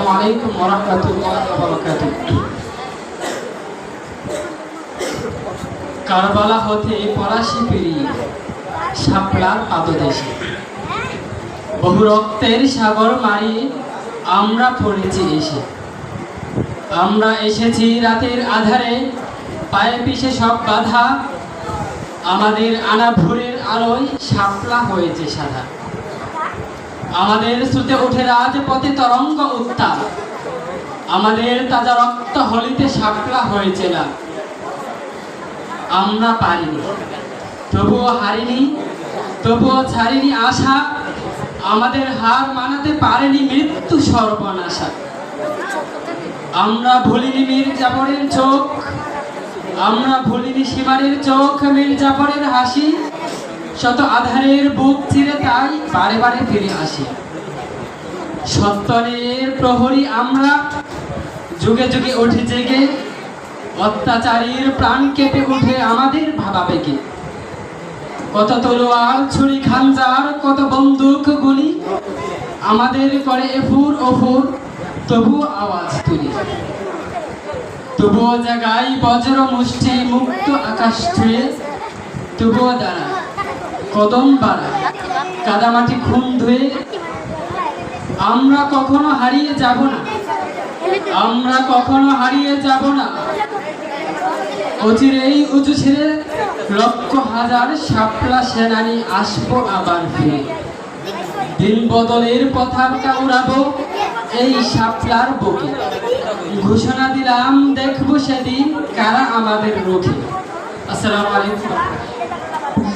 আসসালামু আলাইকুম ওয়া কারবালা হতে পলাশি পেরিয়ে শাপলার পাদদেশে। বহু রক্তের সাগর মারিয়ে আমরা পড়েছি এসে। আমরা এসেছি রাতের আধারে, পায়ে পিছে সব বাধা। আমাদের আনা ভোরের আলোয় শাপলা হয়েছে সাদা। আমাদের স্রোতে ওঠে রাজপথে তরঙ্গ উত্তাপ। আমাদের তাজা রক্ত হলিতে শাপলা হয়েছে না। আমরা পারিনি। তবুও হারিনি। তবুও ছাড়িনি আশা। আমাদের হার মানাতে পারেনি মৃত্যু সর্বনাশা। আমরা ভুলিনি মীর চোখ। আমরা ভুলিনি শিবারের চোখ। মীর হাসি। শত আধারের বুক চিরে তাই বারে বারে ফিরে আসি। সত্তরের প্রহরী আমরা যুগে যুগে উঠে জেগে, অত্যাচারীর প্রাণ কেঁপে উঠে আমাদের ভাবাবেগে কত তলোয়ার, ছুরি, খাঞ্জার, কত বন্দুক, গুলি, আমাদের করে এফুর ওফুর, তবু আওয়াজ তুলি। তবুও জাগাই বজ্র মুষ্টি, মুক্ত আকাশ ছুঁয়ে, তবুও দাঁড়া কদম বাড়া কাদামাটি খুন ধুয়ে আমরা কখনো হারিয়ে যাব না। আমরা কখনো হারিয়ে যাব না। অচিরেই উঁচু ছেড়ে লক্ষ হাজার শাপলা সেনানি আসব আবার ফিরে। দিন বদলের পতাকা উড়াবো এই সাপলার বুকে। ঘোষণা দিলাম, দেখব সেদিন কারা আমাদের রুখে আসসালামু আলাইকুম।